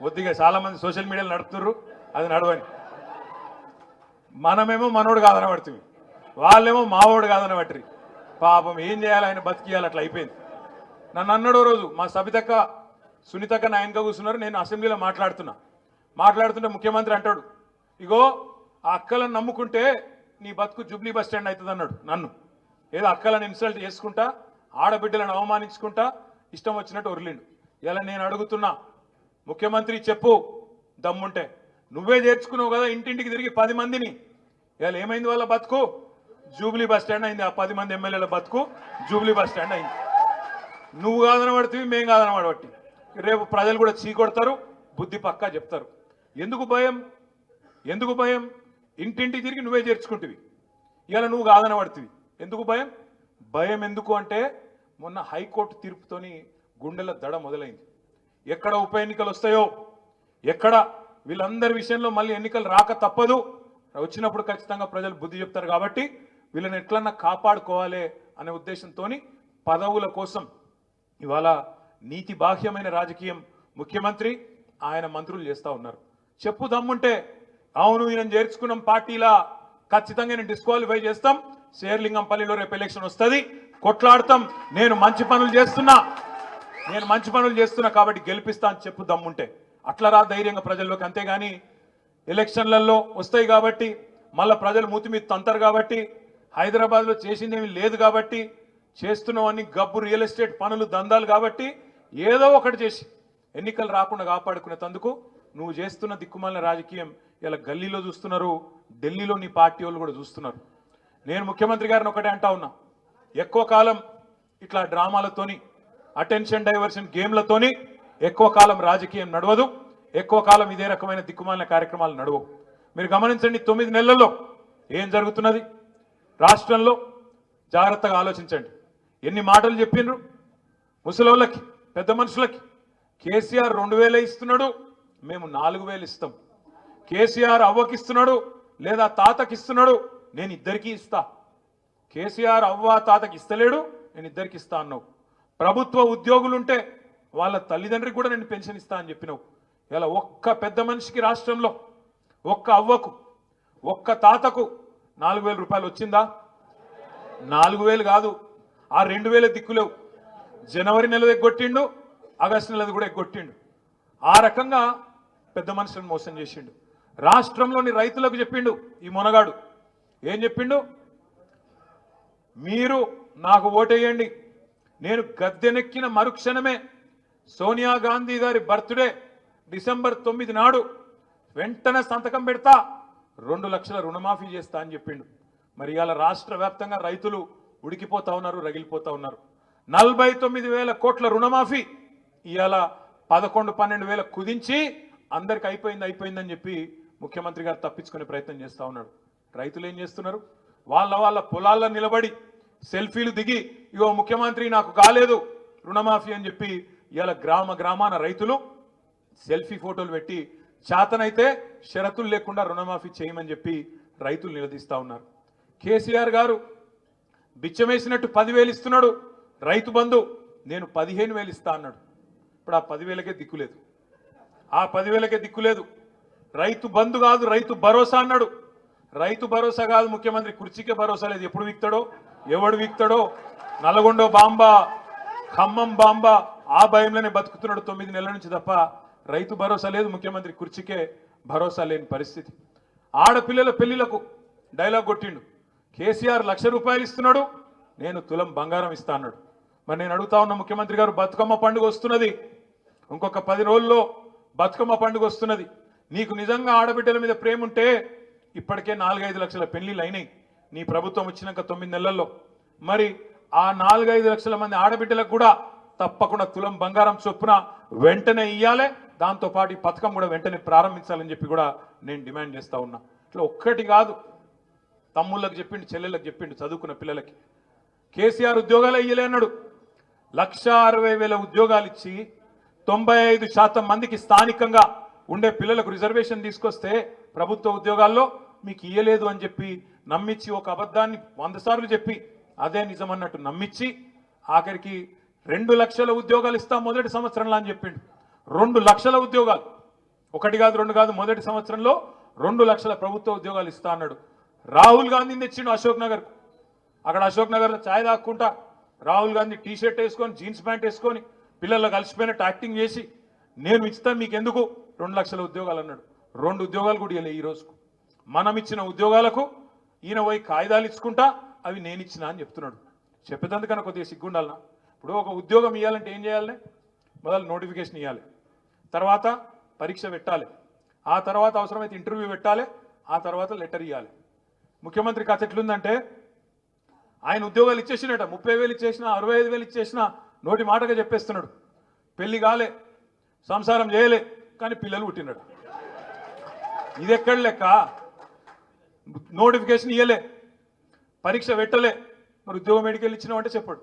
కొద్దిగా చాలా మంది సోషల్ మీడియాలో నడుపుతున్నారు అది నడవని. మనమేమో మనోడు కాదని పడుతుంది వాళ్ళేమో మావోడు కాదని పట్టి పాపం ఏం చేయాలి ఆయన బతికియాలి అట్లా అయిపోయింది. నన్ను అన్నాడు రోజు మా సబితక్క సునీతక్క నాయనక కూర్చున్నారు నేను అసెంబ్లీలో మాట్లాడుతున్నా. మాట్లాడుతుంటే ముఖ్యమంత్రి అంటాడు ఇగో ఆ అక్కలను నమ్ముకుంటే నీ బతుకు జూబ్లీ బస్ స్టాండ్ అవుతుంది అన్నాడు నన్ను. ఏదో అక్కలను ఇన్సల్ట్ చేసుకుంటా ఆడబిడ్డలను అవమానించుకుంటా ఇష్టం వచ్చినట్టు ఒరిలిండు. ఇలా నేను అడుగుతున్నా ముఖ్యమంత్రి చెప్పు దమ్ముంటే. నువ్వే చేర్చుకున్నావు కదా ఇంటింటికి తిరిగి పది మందిని. ఇవాళ ఏమైంది వాళ్ళ బతుకు? జూబ్లీ బస్ స్టాండ్ అయింది. ఆ పది మంది ఎమ్మెల్యేల బతుకు జూబ్లీ బస్ స్టాండ్ అయింది. నువ్వు కాదని పడుతుంది మేము కాదని పడబట్టి రేపు ప్రజలు కూడా చీకొడతారు బుద్ధి పక్కా చెప్తారు. ఎందుకు భయం? ఎందుకు భయం? ఇంటింటి తిరిగి నువ్వే చేర్చుకుంటువి. ఇవాళ నువ్వు కాదని పడుతుంది ఎందుకు భయం? భయం ఎందుకు అంటే మొన్న హైకోర్టు తీర్పుతోని గుండెల దడ మొదలైంది. ఎక్కడ ఉప ఎన్నికలు వస్తాయో ఎక్కడ వీళ్ళందరి విషయంలో మళ్ళీ ఎన్నికలు రాక తప్పదు. వచ్చినప్పుడు ఖచ్చితంగా ప్రజలు బుద్ధి చెప్తారు కాబట్టి వీళ్ళని ఎట్లన్నా కాపాడుకోవాలి అనే ఉద్దేశంతో పదవుల కోసం ఇవాళ నీతి బాహ్యమైన రాజకీయం ముఖ్యమంత్రి ఆయన మంత్రులు చేస్తా ఉన్నారు. చెప్పు దమ్ముంటే అవును ఈయన చేర్చుకున్నాం పార్టీలా ఖచ్చితంగా నేను డిస్క్వాలిఫై చేస్తాం శేర్లింగంపల్లిలో రేపు ఎలక్షన్ వస్తుంది కొట్లాడతాం నేను మంచి పనులు చేస్తున్నా నేను మంచి పనులు చేస్తున్నా కాబట్టి గెలిపిస్తా అని చెప్పు దమ్ముంటే. అట్లా రా ధైర్యంగా ప్రజల్లోకి. అంతేగాని ఎలక్షన్లలో వస్తాయి కాబట్టి మళ్ళీ ప్రజలు మూతి మీద తంతారు కాబట్టి హైదరాబాద్లో చేసిందేమీ లేదు కాబట్టి చేస్తున్నవన్నీ గబ్బు రియల్ ఎస్టేట్ పనులు దందాలు కాబట్టి ఏదో ఒకటి చేసి ఎన్నికలు రాకుండా కాపాడుకునేందుకు నువ్వు చేస్తున్న దిక్కుమాలిన రాజకీయం ఇలా గల్లీలో చూస్తున్నారు ఢిల్లీలో నీ పార్టీ వాళ్ళు కూడా చూస్తున్నారు. నేను ముఖ్యమంత్రి గారిని ఒకటే అంటా ఉన్నా ఎక్కువ కాలం ఇట్లా డ్రామాలతోని అటెన్షన్ డైవర్షన్ గేమ్లతోని ఎక్కువ కాలం రాజకీయం నడవదు ఎక్కువ కాలం ఇదే రకమైన దిక్కుమాలిన కార్యక్రమాలు నడవవు. మీరు గమనించండి తొమ్మిది నెలల్లో ఏం జరుగుతున్నది? రాష్ట్రంలో జాగ్రత్తగా ఆలోచించండి. ఎన్ని మాటలు చెప్పిండ్రు ముసలోళ్ళకి పెద్ద మనుషులకి. కేసీఆర్ రెండు వేలే ఇస్తున్నాడు మేము నాలుగు వేలు ఇస్తాం. కేసీఆర్ అవ్వకి ఇస్తున్నాడు లేదా తాతకి ఇస్తున్నాడు నేను ఇద్దరికీ ఇస్తా. కేసీఆర్ అవ్వ తాతకి ఇస్తలేడు నేను ఇద్దరికి ఇస్తా అన్నావు. ప్రభుత్వ ఉద్యోగులుంటే వాళ్ళ తల్లిదండ్రికి కూడా నేను పెన్షన్ ఇస్తా అని చెప్పినావు. ఇలా ఒక్క పెద్ద మనిషికి రాష్ట్రంలో ఒక్క అవ్వకు ఒక్క తాతకు నాలుగు వేల రూపాయలు వచ్చిందా? నాలుగు వేలు కాదు ఆ రెండు వేల దిక్కులేవు. జనవరి నెలది ఎగ్గొట్టిండు ఆగస్టు నెలది కూడా ఎగ్గొట్టిండు. ఆ రకంగా పెద్ద మనుషులను మోసం చేసిండు. రాష్ట్రంలోని రైతులకు చెప్పిండు ఈ మొనగాడు. ఏం చెప్పిండు? మీరు నాకు ఓటేయండి నేను గద్దెనెక్కిన మరుక్షణమే సోనియా గాంధీ గారి బర్త్డే డిసెంబర్ తొమ్మిది నాడు వెంటనే సంతకం పెడతా. రెండు లక్షల రుణమాఫీ చేస్తా అని చెప్పిండు. మరి ఇవాళ రాష్ట్ర వ్యాప్తంగా రైతులు ఉడికిపోతా ఉన్నారు రగిలిపోతా ఉన్నారు. నలభై తొమ్మిది వేల కోట్ల రుణమాఫీ ఇవాళ పదకొండు పన్నెండు వేల కుదించి అందరికి అయిపోయింది అయిపోయిందని చెప్పి ముఖ్యమంత్రి గారు తప్పించుకునే ప్రయత్నం చేస్తా ఉన్నాడు. రైతులు ఏం చేస్తున్నారు? వాళ్ళ వాళ్ళ పొలాల్లో నిలబడి సెల్ఫీలు దిగి ఇగో ముఖ్యమంత్రి నాకు కాలేదు రుణమాఫీ అని చెప్పి ఇవాళ గ్రామ గ్రామాన రైతులు సెల్ఫీ ఫోటోలు పెట్టి చేతనైతే షరతులు లేకుండా రుణమాఫీ చేయమని చెప్పి రైతులు నిలదీస్తా ఉన్నారు. కేసీఆర్ గారు బిచ్చమేసినట్టు పదివేలు ఇస్తున్నాడు రైతు బంధు నేను పదిహేను వేలు ఇస్తా అన్నాడు. ఇప్పుడు ఆ పదివేలకే దిక్కులేదు ఆ పదివేలకే దిక్కులేదు రైతు బంధు కాదు రైతు భరోసా అన్నాడు. రైతు భరోసా కాదు ముఖ్యమంత్రి కుర్చీకే భరోసా లేదు ఎప్పుడు విక్తాడో? ఎవడు వీక్తాడో? నల్గొండ బాంబ ఖమ్మం బాంబ ఆ భయంలోనే బతుకుతున్నాడు తొమ్మిది నెలల నుంచి తప్ప రైతు భరోసా లేదు ముఖ్యమంత్రి కుర్చీకే భరోసా లేని పరిస్థితి. ఆడపిల్లల పెళ్ళిలకు డైలాగ్ కొట్టిండు. కేసీఆర్ లక్ష రూపాయలు ఇస్తున్నాడు నేను తులం బంగారం ఇస్తా అన్నాడు. మరి నేను అడుగుతా ఉన్న ముఖ్యమంత్రి గారు బతుకమ్మ పండుగ వస్తున్నది. ఇంకొక పది రోజుల్లో బతుకమ్మ పండుగ వస్తున్నది. నీకు నిజంగా ఆడబిడ్డల మీద ప్రేమ ఉంటే ఇప్పటికే నాలుగైదు లక్షల పెళ్ళిళ్ళు అయినాయి. నీ ప్రభుత్వం వచ్చినాక తొమ్మిది నెలల్లో. మరి ఆ నాలుగైదు లక్షల మంది ఆడబిడ్డలకు కూడా తప్పకుండా తులం బంగారం చొప్పున వెంటనే ఇయ్యాలి. దాంతోపాటు ఈ పథకం కూడా వెంటనే ప్రారంభించాలని చెప్పి కూడా నేను డిమాండ్ చేస్తా ఉన్నా. ఇట్లా ఒక్కటి కాదు. తమ్ముళ్ళకి చెప్పిండు చెల్లెళ్ళకి చెప్పిండు చదువుకున్న పిల్లలకి. కేసీఆర్ ఉద్యోగాలు ఇయ్యలే అన్నాడు. లక్ష అరవై వేల ఉద్యోగాలు ఇచ్చి తొంభై ఐదు శాతం మందికి స్థానికంగా ఉండే పిల్లలకు రిజర్వేషన్ తీసుకొస్తే ప్రభుత్వ ఉద్యోగాల్లో మీకు ఇయ్యలేదు అని చెప్పి నమ్మించి ఒక అబద్ధాన్ని వంద సార్లు చెప్పి అదే నిజమన్నట్టు నమ్మించి ఆఖరికి రెండు లక్షల ఉద్యోగాలు ఇస్తాం మొదటి సంవత్సరంలో అని చెప్పిండు. రెండు లక్షల ఉద్యోగాలు. ఒకటి కాదు రెండు కాదు మొదటి సంవత్సరంలో రెండు లక్షల ప్రభుత్వ ఉద్యోగాలు ఇస్తా అన్నాడు. రాహుల్ గాంధీని తెచ్చిండు అశోక్ నగర్ అక్కడ అశోక్ నగర్లో ఛాయ్ తాక్కుంటా. రాహుల్ గాంధీ టీ షర్ట్ వేసుకొని జీన్స్ ప్యాంట్ వేసుకొని పిల్లల్లో కలిసిపోయినట్టు యాక్టింగ్ చేసి నేను ఇస్తాను మీకు ఎందుకు రెండు లక్షల ఉద్యోగాలు అన్నాడు. రెండు ఉద్యోగాలు కూడా ఇవ్వలే ఈ రోజుకు. మనం ఇచ్చిన ఉద్యోగాలకు ఈయన పోయి కాగితాలు ఇచ్చుకుంటా అవి నేను ఇచ్చిన అని చెప్తున్నాడు. చెప్పేదందుకన్నా కొద్దిగా సిగ్గుండాలనా? ఇప్పుడు ఒక ఉద్యోగం ఇవ్వాలంటే ఏం చేయాలి మొదలు నోటిఫికేషన్ ఇవ్వాలి తర్వాత పరీక్ష పెట్టాలి. ఆ తర్వాత అవసరమైతే ఇంటర్వ్యూ పెట్టాలి. ఆ తర్వాత లెటర్ ఇవ్వాలి ముఖ్యమంత్రి కథ ఎట్లుందంటే ఆయన ఉద్యోగాలు ఇచ్చేసినట ముప్పై వేలు ఇచ్చేసిన అరవై ఐదు వేలు ఇచ్చేసిన నోటి మాటగా చెప్పేస్తున్నాడు. పెళ్ళి కాలే సంసారం చేయలే కానీ పిల్లలు పుట్టినాడు ఇది ఎక్కడ లెక్క? నోటిఫికేషన్ ఇవ్వలే పరీక్ష పెట్టలే. మరి ఉద్యోగం ఎడికెళ్ళి ఇచ్చినావంటే చెప్పాడు.